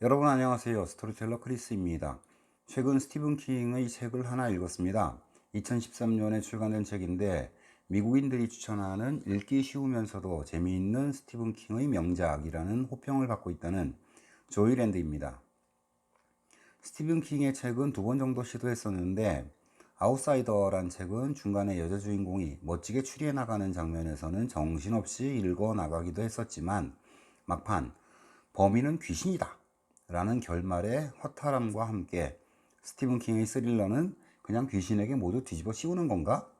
여러분 안녕하세요. 스토리텔러 크리스입니다. 최근 스티븐 킹의 책을 하나 읽었습니다. 2013년에 출간된 책인데 미국인들이 추천하는 읽기 쉬우면서도 재미있는 스티븐 킹의 명작이라는 호평을 받고 있다는 조이랜드입니다. 스티븐 킹의 책은 두 번 정도 시도했었는데 아웃사이더란 책은 중간에 여자 주인공이 멋지게 추리해 나가는 장면에서는 정신없이 읽어 나가기도 했었지만 막판 범인은 귀신이다 라는 결말의 허탈함과 함께 스티븐 킹의 스릴러는 그냥 귀신에게 모두 뒤집어 씌우는 건가?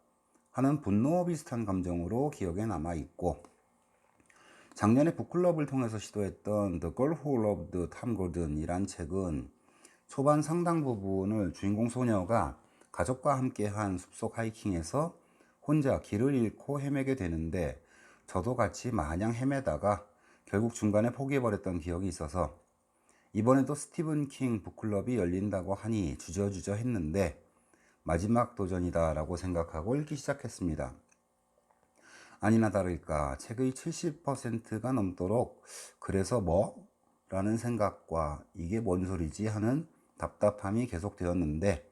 하는 분노 비슷한 감정으로 기억에 남아 있고 작년에 북클럽을 통해서 시도했던 The Girl Who Loved Tom Gordon이란 책은 초반 상당 부분을 주인공 소녀가 가족과 함께한 숲속 하이킹에서 혼자 길을 잃고 헤매게 되는데 저도 같이 마냥 헤매다가 결국 중간에 포기해버렸던 기억이 있어서 이번에도 스티븐 킹 북클럽이 열린다고 하니 주저주저 했는데 마지막 도전이다 라고 생각하고 읽기 시작했습니다. 아니나 다를까 책의 70%가 넘도록 그래서 뭐? 라는 생각과 이게 뭔 소리지 하는 답답함이 계속되었는데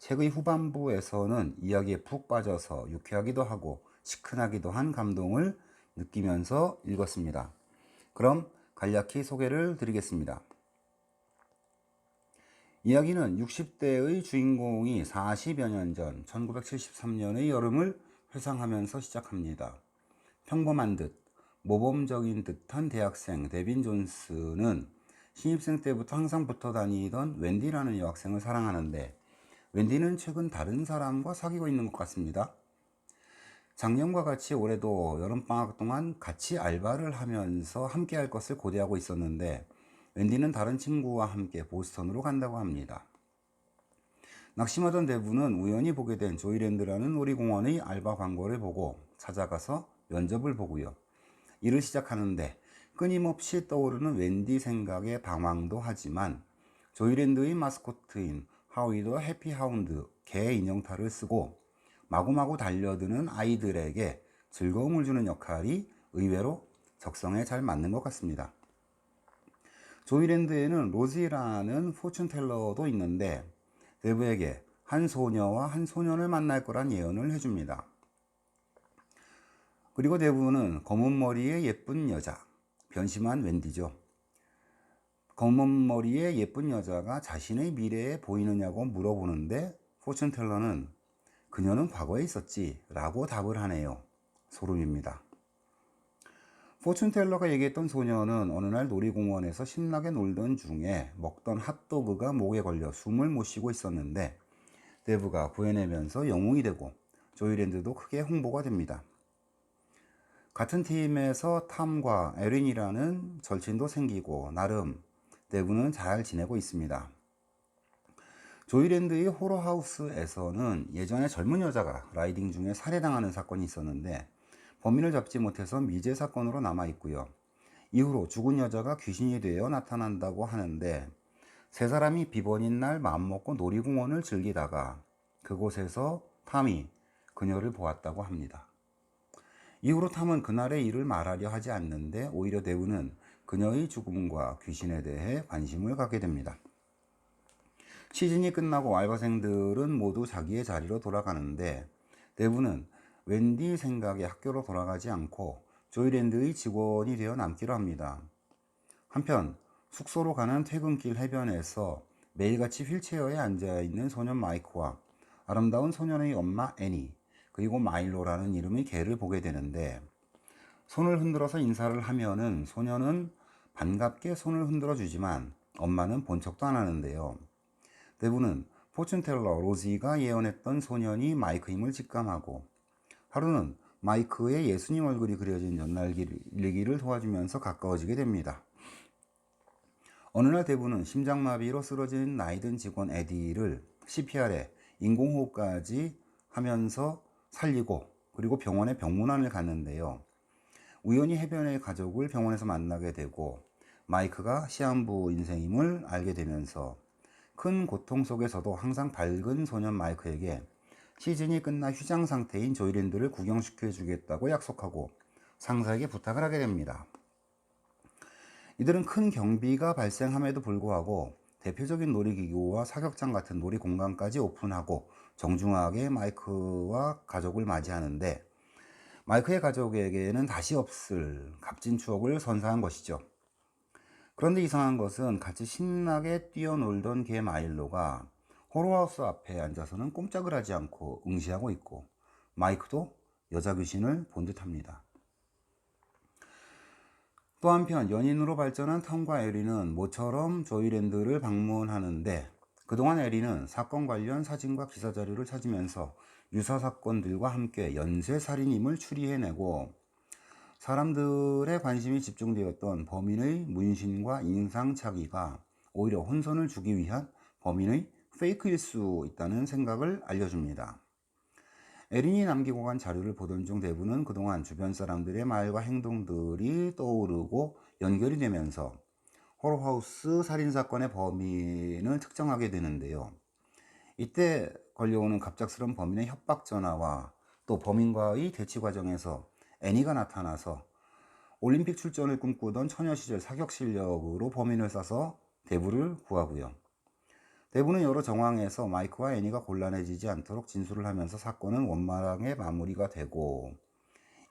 책의 후반부에서는 이야기에 푹 빠져서 유쾌하기도 하고 시큰하기도 한 감동을 느끼면서 읽었습니다. 그럼 간략히 소개를 드리겠습니다. 이야기는 60대의 주인공이 40여 년 전 1973년의 여름을 회상하면서 시작합니다. 평범한 듯 모범적인 듯한 대학생 데빈 존스는 신입생 때부터 항상 붙어 다니던 웬디라는 여학생을 사랑하는데 웬디는 최근 다른 사람과 사귀고 있는 것 같습니다. 작년과 같이 올해도 여름방학 동안 같이 알바를 하면서 함께 할 것을 고대하고 있었는데 웬디는 다른 친구와 함께 보스턴으로 간다고 합니다. 낙심하던 대부는 우연히 보게 된 조이랜드라는 놀이공원의 알바 광고를 보고 찾아가서 면접을 보고요. 일을 시작하는데 끊임없이 떠오르는 웬디 생각에 방황도 하지만 조이랜드의 마스코트인 하위더 해피하운드 개 인형탈을 쓰고 마구마구 달려드는 아이들에게 즐거움을 주는 역할이 의외로 적성에 잘 맞는 것 같습니다. 조이랜드에는 로지라는 포춘텔러도 있는데 데브에게 한 소녀와 한 소년을 만날 거란 예언을 해줍니다. 그리고 데브는 검은 머리의 예쁜 여자, 변심한 웬디죠. 검은 머리의 예쁜 여자가 자신의 미래에 보이느냐고 물어보는데 포춘텔러는 그녀는 과거에 있었지 라고 답을 하네요. 소름입니다. 포춘텔러가 얘기했던 소녀는 어느 날 놀이공원에서 신나게 놀던 중에 먹던 핫도그가 목에 걸려 숨을 못 쉬고 있었는데 데브가 구해내면서 영웅이 되고 조이랜드도 크게 홍보가 됩니다. 같은 팀에서 탐과 에린이라는 절친도 생기고 나름 데브는 잘 지내고 있습니다. 조이랜드의 호러하우스에서는 예전에 젊은 여자가 라이딩 중에 살해당하는 사건이 있었는데 범인을 잡지 못해서 미제 사건으로 남아 있고요. 이후로 죽은 여자가 귀신이 되어 나타난다고 하는데 세 사람이 비번인 날 마음먹고 놀이공원을 즐기다가 그곳에서 탐이 그녀를 보았다고 합니다. 이후로 탐은 그날의 일을 말하려 하지 않는데 오히려 대우는 그녀의 죽음과 귀신에 대해 관심을 갖게 됩니다. 시즌이 끝나고 알바생들은 모두 자기의 자리로 돌아가는데 대부는 웬디 생각에 학교로 돌아가지 않고 조이랜드의 직원이 되어 남기로 합니다. 한편 숙소로 가는 퇴근길 해변에서 매일같이 휠체어에 앉아있는 소년 마이크와 아름다운 소년의 엄마 애니 그리고 마일로라는 이름의 개를 보게 되는데 손을 흔들어서 인사를 하면은 소년은 반갑게 손을 흔들어 주지만 엄마는 본 척도 안 하는데요. 대부는 포춘텔러 로지가 예언했던 소년이 마이크임을 직감하고 하루는 마이크의 예수님 얼굴이 그려진 연날일기를 도와주면서 가까워지게 됩니다. 어느 날 대부는 심장마비로 쓰러진 나이든 직원 에디를 CPR에 인공호흡까지 하면서 살리고 그리고 병원에 병문안을 갔는데요. 우연히 해변의 가족을 병원에서 만나게 되고 마이크가 시한부 인생임을 알게 되면서 큰 고통 속에서도 항상 밝은 소년 마이크에게 시즌이 끝나 휴장 상태인 조이랜드를 구경시켜 주겠다고 약속하고 상사에게 부탁을 하게 됩니다. 이들은 큰 경비가 발생함에도 불구하고 대표적인 놀이기구와 사격장 같은 놀이 공간까지 오픈하고 정중하게 마이크와 가족을 맞이하는데 마이크의 가족에게는 다시 없을 값진 추억을 선사한 것이죠. 그런데 이상한 것은 같이 신나게 뛰어놀던 개 마일로가 호로하우스 앞에 앉아서는 꼼짝을 하지 않고 응시하고 있고 마이크도 여자 귀신을 본 듯합니다. 또 한편 연인으로 발전한 톰과 에리는 모처럼 조이랜드를 방문하는데 그동안 에리는 사건 관련 사진과 기사 자료를 찾으면서 유사 사건들과 함께 연쇄 살인임을 추리해내고 사람들의 관심이 집중되었던 범인의 문신과 인상착의가 오히려 혼선을 주기 위한 범인의 페이크일 수 있다는 생각을 알려줍니다. 에린이 남기고 간 자료를 보던 중 대부는 그동안 주변 사람들의 말과 행동들이 떠오르고 연결이 되면서 호로하우스 살인사건의 범인을 특정하게 되는데요. 이때 걸려오는 갑작스런 범인의 협박 전화와 또 범인과의 대치 과정에서 애니가 나타나서 올림픽 출전을 꿈꾸던 처녀 시절 사격 실력으로 범인을 쏴서 대부를 구하고요. 대부는 여러 정황에서 마이크와 애니가 곤란해지지 않도록 진술을 하면서 사건은 원만하게 마무리가 되고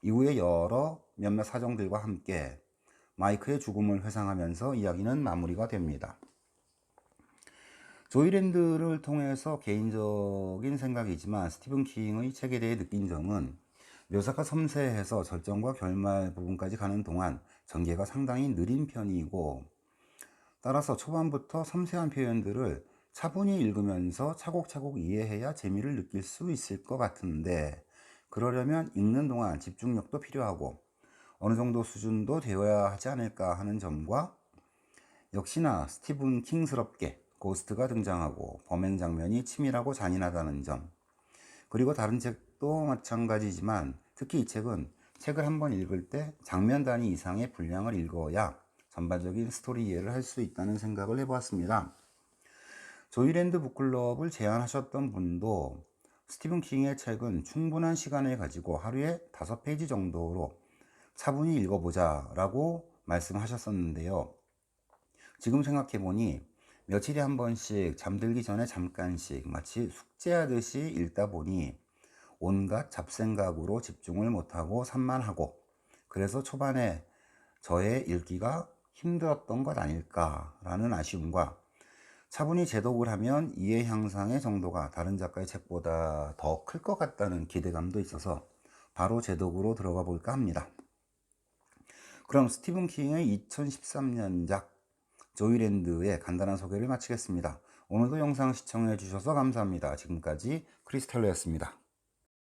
이후에 여러 몇몇 사정들과 함께 마이크의 죽음을 회상하면서 이야기는 마무리가 됩니다. 조이랜드를 통해서 개인적인 생각이지만 스티븐 킹의 책에 대해 느낀 점은 묘사가 섬세해서 절정과 결말 부분까지 가는 동안 전개가 상당히 느린 편이고 따라서 초반부터 섬세한 표현들을 차분히 읽으면서 차곡차곡 이해해야 재미를 느낄 수 있을 것 같은데 그러려면 읽는 동안 집중력도 필요하고 어느 정도 수준도 되어야 하지 않을까 하는 점과 역시나 스티븐 킹스럽게 고스트가 등장하고 범행 장면이 치밀하고 잔인하다는 점 그리고 다른 책도 마찬가지지만 특히 이 책은 책을 한번 읽을 때 장면 단위 이상의 분량을 읽어야 전반적인 스토리 이해를 할 수 있다는 생각을 해보았습니다. 조이랜드 북클럽을 제안하셨던 분도 스티븐 킹의 책은 충분한 시간을 가지고 하루에 다섯 페이지 정도로 차분히 읽어보자 라고 말씀하셨었는데요. 지금 생각해보니 며칠에 한 번씩 잠들기 전에 잠깐씩 마치 숙제하듯이 읽다 보니 온갖 잡생각으로 집중을 못하고 산만하고 그래서 초반에 저의 읽기가 힘들었던 것 아닐까라는 아쉬움과 차분히 제독을 하면 이해 향상의 정도가 다른 작가의 책보다 더 클 것 같다는 기대감도 있어서 바로 제독으로 들어가 볼까 합니다. 그럼 스티븐 킹의 2013년작 조이랜드의 간단한 소개를 마치겠습니다. 오늘도 영상 시청해 주셔서 감사합니다. 지금까지 크리스탈로였습니다.